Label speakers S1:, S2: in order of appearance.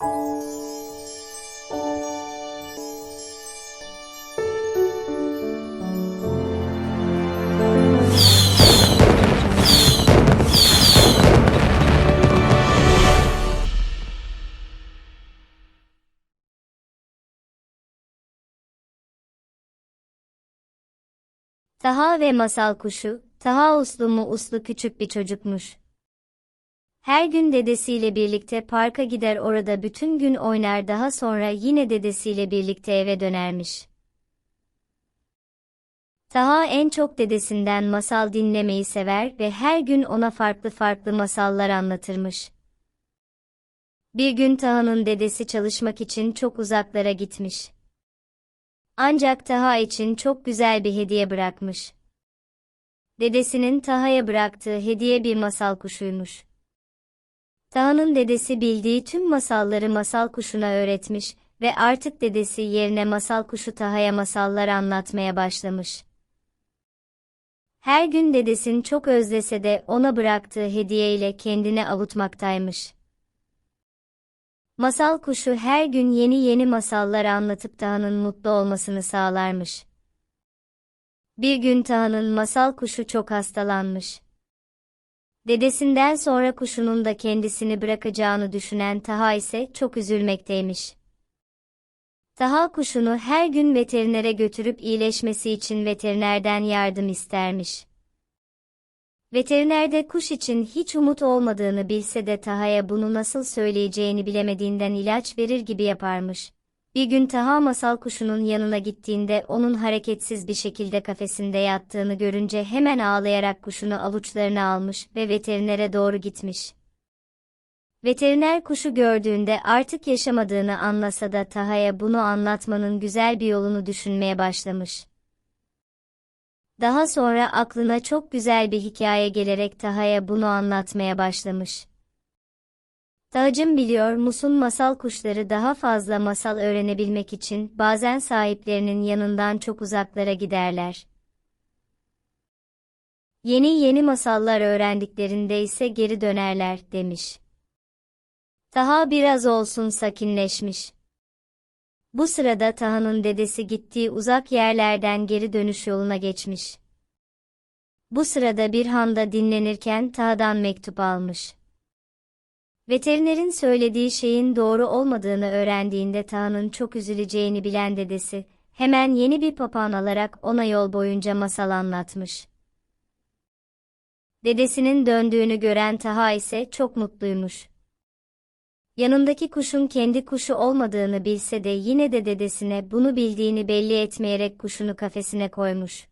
S1: Taha ve masal kuşu, Taha uslu mu uslu küçük bir çocukmuş. Her gün dedesiyle birlikte parka gider orada bütün gün oynar daha sonra yine dedesiyle birlikte eve dönermiş. Taha en çok dedesinden masal dinlemeyi sever ve her gün ona farklı farklı masallar anlatırmış. Bir gün Taha'nın dedesi çalışmak için çok uzaklara gitmiş. Ancak Taha için çok güzel bir hediye bırakmış. Dedesinin Taha'ya bıraktığı hediye bir masal kuşuymuş. Taha'nın dedesi bildiği tüm masalları masal kuşuna öğretmiş ve artık dedesi yerine masal kuşu Taha'ya masallar anlatmaya başlamış. Her gün dedesin çok özlese de ona bıraktığı hediyeyle kendini avutmaktaymış. Masal kuşu her gün yeni yeni masallar anlatıp Taha'nın mutlu olmasını sağlarmış. Bir gün Taha'nın masal kuşu çok hastalanmış. Dedesinden sonra kuşunun da kendisini bırakacağını düşünen Taha ise çok üzülmekteymiş. Taha kuşunu her gün veterinere götürüp iyileşmesi için veterinerden yardım istermiş. Veterinerde kuş için hiç umut olmadığını bilse de Taha'ya bunu nasıl söyleyeceğini bilemediğinden ilaç verir gibi yaparmış. Bir gün Taha masal kuşunun yanına gittiğinde onun hareketsiz bir şekilde kafesinde yattığını görünce hemen ağlayarak kuşunu avuçlarına almış ve veterinere doğru gitmiş. Veteriner kuşu gördüğünde artık yaşamadığını anlasa da Taha'ya bunu anlatmanın güzel bir yolunu düşünmeye başlamış. Daha sonra aklına çok güzel bir hikaye gelerek Taha'ya bunu anlatmaya başlamış. Tahacım biliyor musun masal kuşları daha fazla masal öğrenebilmek için bazen sahiplerinin yanından çok uzaklara giderler. Yeni yeni masallar öğrendiklerinde ise geri dönerler demiş. Taha biraz olsun sakinleşmiş. Bu sırada Taha'nın dedesi gittiği uzak yerlerden geri dönüş yoluna geçmiş. Bu sırada bir handa dinlenirken Taha'dan mektup almış. Veterinerin söylediği şeyin doğru olmadığını öğrendiğinde Taha'nın çok üzüleceğini bilen dedesi, hemen yeni bir papağan alarak ona yol boyunca masal anlatmış. Dedesinin döndüğünü gören Taha ise çok mutluymuş. Yanındaki kuşun kendi kuşu olmadığını bilse de yine de dedesine bunu bildiğini belli etmeyerek kuşunu kafesine koymuş.